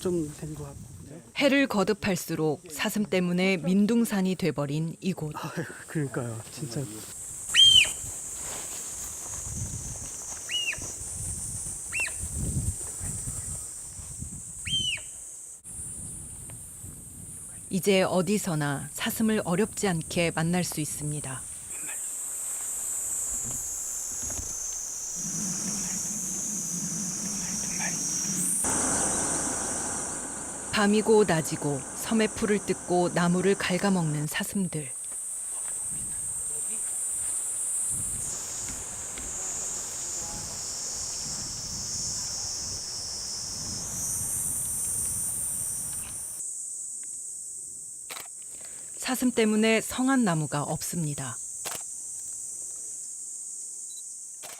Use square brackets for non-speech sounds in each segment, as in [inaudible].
좀 된 것 같고. 그죠? 해를 거듭할수록 사슴 때문에 민둥산이 돼버린 이곳. 그러니까요. 진짜 이제 어디서나 사슴을 어렵지 않게 만날 수 있습니다. 밤이고 낮이고 섬의 풀을 뜯고 나무를 갉아먹는 사슴들. 사슴 때문에 성한 나무가 없습니다.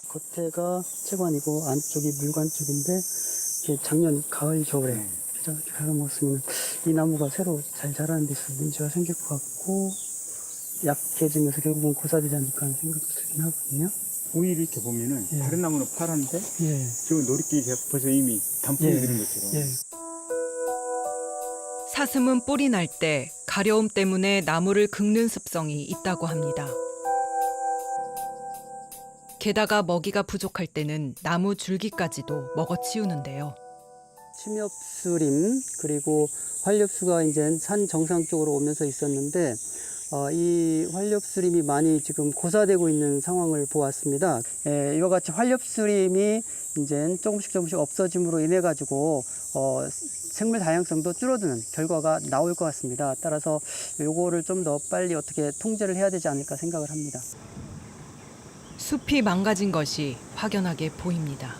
겉에가 채관이고 안쪽이 물관 쪽인데 작년 가을 겨울에 비가 먹었으면 이 나무가 새로 잘 자라는 데 있어서 문제가 생길 것 같고 약해지면서 결국은 고사되지 않을까 하는 생각도 들긴 하거든요. 오히려 이렇게 보면은 예. 다른 나무는 파란데 예, 저 노릇끼리 벌써 이미 단풍이 예, 드는 것처럼 예. 사슴은 뿔이 날때 가려움 때문에 나무를 긁는 습성이 있다고 합니다. 게다가 먹이가 부족할 때는 나무 줄기까지도 먹어치우는데요. 침엽수림 그리고 활렵수가 이제 산 정상 쪽으로 오면서 있었는데 어, 이 활렵수림이 많이 지금 고사되고 있는 상황을 보았습니다. 예, 이와 같이 활렵수림이 이제 조금씩 조금씩 없어짐으로 인해 가지고 어, 생물 다양성도 줄어드는 결과가 나올 것 같습니다. 따라서 요거를 좀 더 빨리 어떻게 통제를 해야 되지 않을까 생각을 합니다. 숲이 망가진 것이 확연하게 보입니다.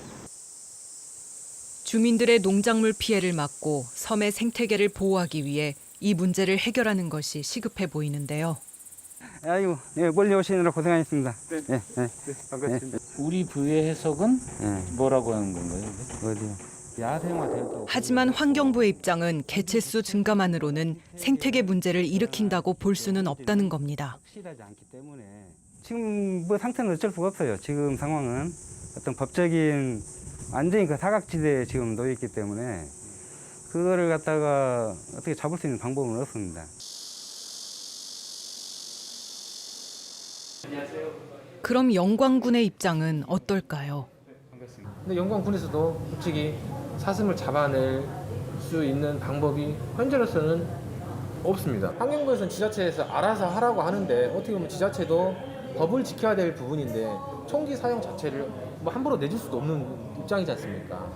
주민들의 농작물 피해를 막고 섬의 생태계를 보호하기 위해 이 문제를 해결하는 것이 시급해 보이는데요. 아이고, 예, 멀리 오시느라 고생하셨습니다. 네. 예, 예, 반갑습니다. 우리 부의 해석은 예. 뭐라고 하는 건가요? 어디요? 야생화돼도 하지만 환경부의 입장은 개체수 증가만으로는 생태계 문제를 일으킨다고 볼 수는 없다는 겁니다. 확실하지 않기 때문에 지금 뭐 상태는 어쩔 수가 없어요. 지금 상황은 어떤 법적인 완전히 그 사각지대에 지금 놓여 있기 때문에 그거를 갖다가 어떻게 잡을 수 있는 방법은 없습니다. 그럼 영광군의 입장은 어떨까요? 근데 영광군에서도 솔직히 사슴을 잡아낼 수 있는 방법이 현재로서는 없습니다. 환경부에서는 지자체에서 알아서 하라고 하는데 어떻게 보면 지자체도 법을 지켜야 될 부분인데 총기 사용 자체를 뭐 함부로 내줄 수도 없는 입장이지 않습니까?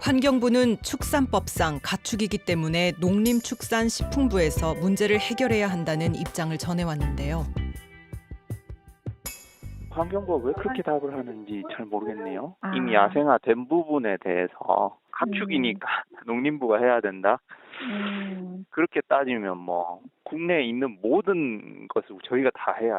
환경부는 축산법상 가축이기 때문에 농림축산식품부에서 문제를 해결해야 한다는 입장을 전해왔는데요. 환경부가 왜 그렇게 답을 하는지 잘 모르겠네요. 아. 이미 야생화된 부분에 대해서 가축이니까 [laughs] 농림부가 해야 된다. 음. 그렇게 따지면 뭐 국내에 있는 모든 것을 저희가 다 해야